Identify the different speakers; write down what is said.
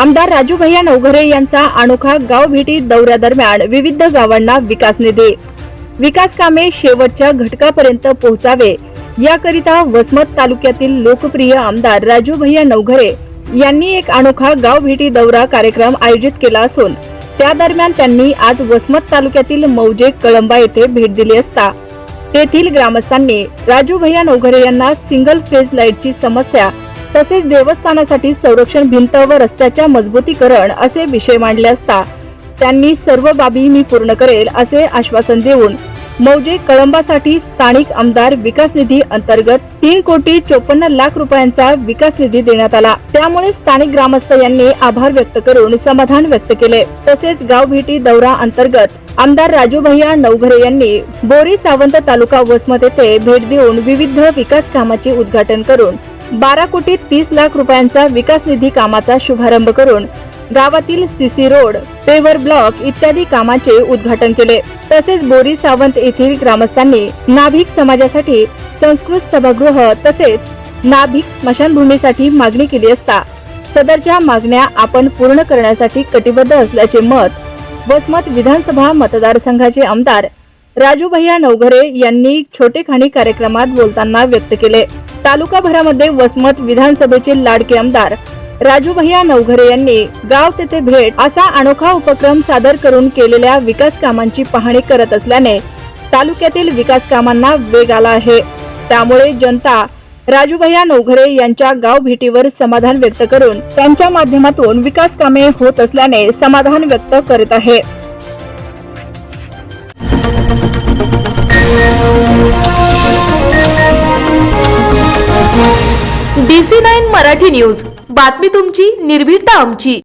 Speaker 1: आमदार राजू भैया नवघरे यांचा अनोखा गाव भेटी दौऱ्यादरम्यान विविध गावांना विकास निधी. विकास कामे शेवटच्या घटकापर्यंत पोहोचावे. याकरिता वसमत तालुक्यातील लोकप्रिय आमदार राजू भैया नवघरे यांनी एक अनोखा गाव भेटी दौरा कार्यक्रम आयोजित केला असून त्या दरम्यान त्यांनी आज वसमत तालुक्यातील मौजे कळंबा येथे भेट दिली असता. तेथील ग्रामस्थांनी राजू भैया नवघरे यांना सिंगल फेज लाईटची समस्या तसेच देवस्थानासाठी संरक्षण भिंत व रस्त्याच्या मजबूतीकरण असे विषय मांडले असता त्यांनी सर्व बाबी मी पूर्ण करेल असे आश्वासन देऊन मौजे कळंबासाठी स्थानिक आमदार विकास निधी अंतर्गत तीन कोटी चोपन्न लाख रुपयांचा विकास निधी देण्यात आला. त्यामुळे स्थानिक ग्रामस्थ यांनी आभार व्यक्त करून समाधान व्यक्त केले. तसेच गाव भेटी दौरा अंतर्गत आमदार राजू भैया नवघरे यांनी बोरी सावंत तालुका वसमत येथे भेट देऊन विविध विकास कामाचे उद्घाटन करून बारा कोटी तीस लाख रुपयांचा विकास निधी कामाचा शुभारंभ करून गावातील सीसी रोड पेवर ब्लॉक इत्यादी कामाचे उद्घाटन केले. तसेच बोरी सावंत येथील ग्रामस्थांनी नाभिक समाजासाठी संस्कृत सभागृह तसेच नाभिक स्मशानभूमीसाठी मागणी केली असता सदरच्या मागण्या आपण पूर्ण करण्यासाठी कटिबद्ध असल्याचे मत वसमत विधानसभा मतदारसंघाचे आमदार राजू भैया नवघरे यांनी छोटेखानी कार्यक्रमात बोलताना व्यक्त केले. तालुकाभरामध्ये वसमत विधानसभेचे लाडके आमदार राजू भैया नवघरे यांनी गाव तेथे भेट असा अनोखा उपक्रम सादर करून केलेल्या विकास कामांची पाहणी करत असल्याने तालुक्यातील विकास कामांना वेग आला आहे. त्यामुळे जनता राजू भैया नवघरे यांच्या गाव भेटीवर समाधान व्यक्त करून त्यांच्या माध्यमातून विकास कामे होत असल्याने समाधान व्यक्त करीत आहे.
Speaker 2: Nine Marathi news. बातमी तुमची निर्भीडता आमची.